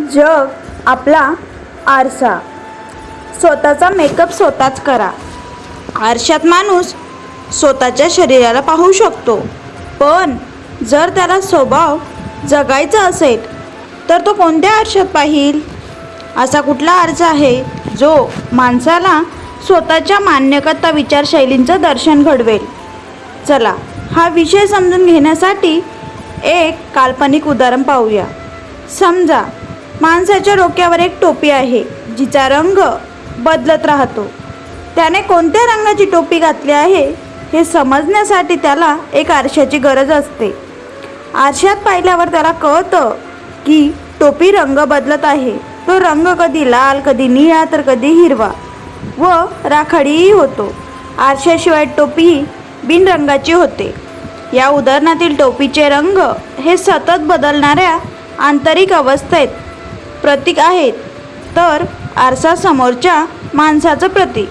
जग आपला आरसा. स्वतःचा मेकअप स्वतःच करा. आरशात माणूस स्वतःच्या शरीराला पाहू शकतो. पण जर त्याला स्वभाव जगायचा असेल तर तो कोणत्या आरशात पाहिल? असा कुठला आरसा आहे जो माणसाला स्वतःच्या मान्यकता विचारशैलींचं दर्शन घडवेल? चला हा विषय समजून घेण्यासाठी एक काल्पनिक उदाहरण पाहूया. समजा माणसाच्या डोक्यावर एक टोपी आहे जिचा रंग बदलत राहतो. त्याने कोणत्या रंगाची टोपी घातली आहे हे समजण्यासाठी त्याला एक आरशाची गरज असते. आरशात पाहिल्यावर त्याला कळतं की टोपी रंग बदलत आहे. तो रंग कधी लाल कधी निळा तर कधी हिरवा व राखाडीही होतो. आरशाशिवाय टोपी बिनरंगाची होते. या उदाहरणातील टोपीचे रंग हे सतत बदलणाऱ्या आंतरिक अवस्थेत प्रतीक आहेत. तर आरसा समोरच्या माणसाचं प्रतीक.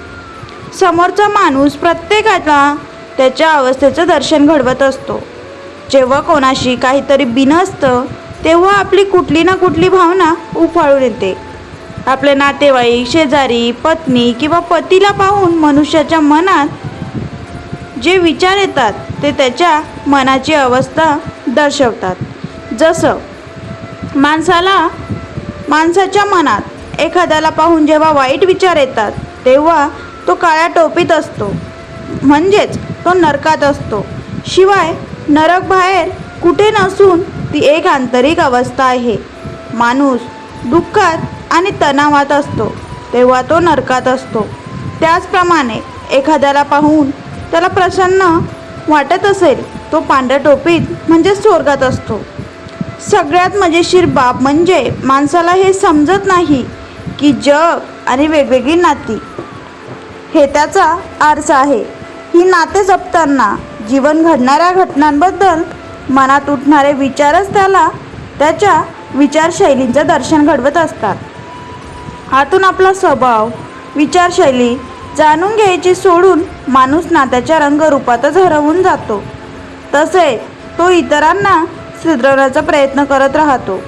समोरचा माणूस प्रत्येकाला त्याच्या अवस्थेचं दर्शन घडवत असतो. जेव्हा कोणाशी काहीतरी बिनसतं तेव्हा आपली कुठली ना कुठली भावना उफाळून येते. आपले नातेवाईक शेजारी पत्नी किंवा पतीला पाहून मनुष्याच्या मनात जे विचार येतात ते त्याच्या मनाची अवस्था दर्शवतात. जसं माणसाला माणसाच्या मनात एखाद्याला पाहून जेव्हा वाईट विचार येतात तेव्हा तो काळ्या टोपीत असतो. म्हणजेच तो नरकात असतो. शिवाय नरक बाहेर कुठे नसून ती एक आंतरिक अवस्था आहे. माणूस दुःखात आणि तणावात असतो तेव्हा तो नरकात असतो. त्याचप्रमाणे एखाद्याला पाहून त्याला प्रसन्न वाटत असेल तो पांढऱ्या टोपीत म्हणजे स्वर्गात असतो. सगळ्यात मजेशीर बाब म्हणजे माणसाला हे समजत नाही की जग आणि वेगवेगळी नाती. हे त्याचा आरसा आहे. ही नाते जपताना जीवन घडणाऱ्या घटनांबद्दल मनात उठणारे विचारच त्याला त्याच्या विचारशैलींचं दर्शन घडवत असतात. आतून आपला स्वभाव विचारशैली जाणून घ्यायची सोडून माणूस नात्याच्या रंगरूपातच हरवून जातो. तसे तो इतरांना सुधरवण्याचा प्रयत्न करत राहतो.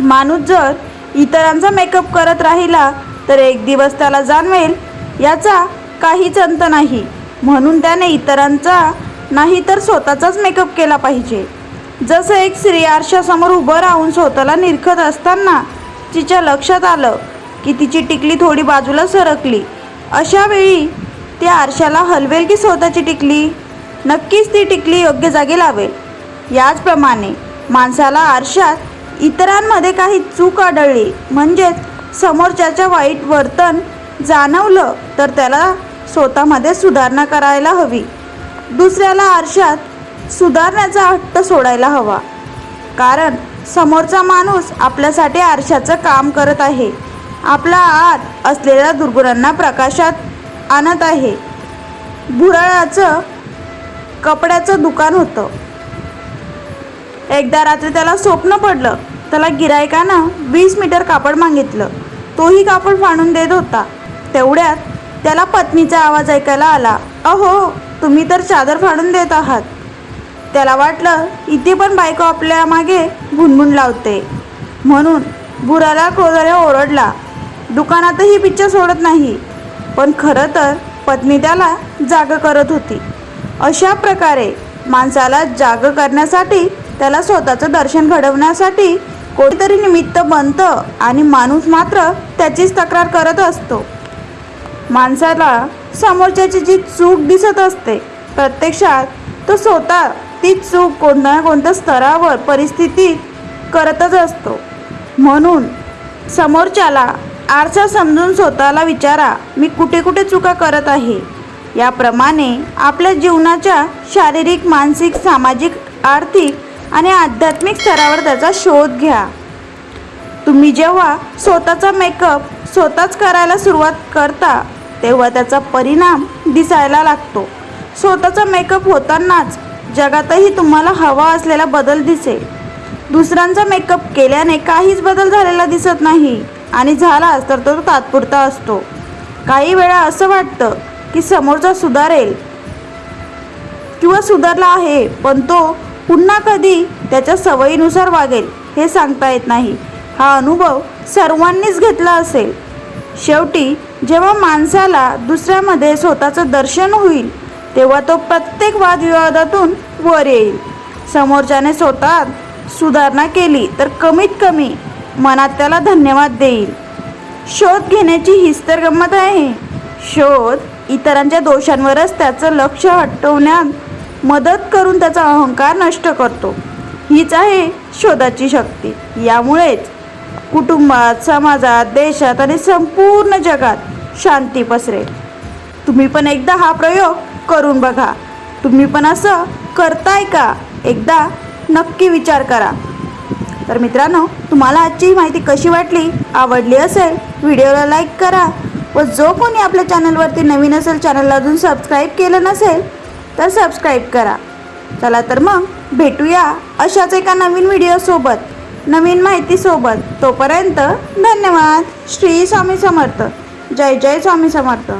माणूस जर इतरांचा मेकअप करत राहिला तर एक दिवस त्याला जाणवेल याचा काहीच अंत नाही. म्हणून त्याने इतरांचा नाही तर स्वतःचाच मेकअप केला पाहिजे. जसं एक स्त्री आरशासमोर उभं राहून स्वतःला निरखत असताना तिच्या लक्षात आलं की तिची टिकली थोडी बाजूला सरकली. अशा वेळी त्या आरशाला हलवेल की स्वतःची टिकली? नक्कीच ती टिकली योग्य जागी लावेल. याचप्रमाणे माणसाला आरशात इतरांमध्ये काही चूक आढळली म्हणजेच समोरच्याच्या वाईट वर्तन जाणवलं तर त्याला स्वतःमध्ये सुधारणा करायला हवी. दुसऱ्याला आरशात सुधारण्याचा हट्ट सोडायला हवा. कारण समोरचा माणूस आपल्यासाठी आरशाचं काम करत आहे. आपला आत असलेल्या दुर्गुणांना प्रकाशात आणत आहे. भुराळाचं कपड्याचं दुकान होतं. एकदा रात्री त्याला स्वप्न पडलं. त्याला गिरायकानं वीस मीटर कापड मागितलं. तोही कापड फाडून देत होता. तेवढ्यात त्याला पत्नीचा आवाज ऐकायला आला. अहो तुम्ही तर चादर फाडून देत आहात. त्याला वाटलं इथे पण बायको आपल्या मागे भुनभुन लावते. म्हणून बुराला क्रोधाने ओरडला. दुकानातही पिच्चर सोडत नाही. पण खरं तर पत्नी त्याला जाग करत होती. अशा प्रकारे माणसाला जाग करण्यासाठी त्याला स्वतःचं दर्शन घडवण्यासाठी कोणीतरी निमित्त बनतं आणि माणूस मात्र त्याचीच तक्रार करत असतो. माणसाला समोरच्याची जी चूक दिसत असते प्रत्यक्षात तो स्वतः ती चूक कोणत्या ना कोणत्या स्तरावर परिस्थितीत करतच असतो. म्हणून समोरच्याला आरसा समजून स्वतःला विचारा मी कुठे कुठे चुका करत आहे. याप्रमाणे आपल्या जीवनाच्या शारीरिक मानसिक सामाजिक आर्थिक आणि आध्यात्मिक स्तरावर त्याचा शोध घ्या. तुम्ही जेव्हा स्वतःचा मेकअप स्वतःच करायला सुरुवात करता तेव्हा त्याचा परिणाम दिसायला लागतो. स्वतःचा मेकअप होतानाच जगातही तुम्हाला हवा असलेला बदल दिसेल. दुसऱ्यांचा मेकअप केल्याने काहीच बदल झालेला दिसत नाही आणि झालाच तर तो तात्पुरता असतो. काही वेळा असं वाटतं की समोरचा सुधारेल किंवा सुधारला आहे पण तो पुन्हा कधी त्याच्या सवयीनुसार वागेल हे सांगता येत नाही. हा अनुभव सर्वांनीच घेतला असेल. शेवटी जेव्हा माणसाला दुसऱ्यामध्ये स्वतःचं दर्शन होईल तेव्हा तो प्रत्येक वादविवादातून वर येईल. समोरच्याने स्वतः सुधारणा केली तर कमीत कमी मनात त्याला धन्यवाद देईल. शोध घेण्याची हीच तर गंमत आहे. शोध इतरांच्या दोषांवरच त्याचं लक्ष हटवण्यात मदत करून त्याचा अहंकार नष्ट करतो. हीच आहे शोधाची शक्ती. यामुळेच कुटुंबात समाजात देशात आणि संपूर्ण जगात शांती पसरेल. तुम्ही पण एकदा हा प्रयोग करून बघा. तुम्ही पण असं करताय का? एकदा नक्की विचार करा. तर मित्रांनो तुम्हाला आजची माहिती कशी वाटली? आवडली असेल? व्हिडिओला लाईक करा व जो कोणी आपल्या चॅनलवरती नवीन असेल चॅनलला अजून सबस्क्राईब केलं नसेल तर सबस्क्राईब करा. चला तर मग भेटूया अशाच एका नवीन व्हिडिओसोबत नवीन माहितीसोबत तोपर्यंत धन्यवाद. श्री स्वामी समर्थ. जय जय स्वामी समर्थ.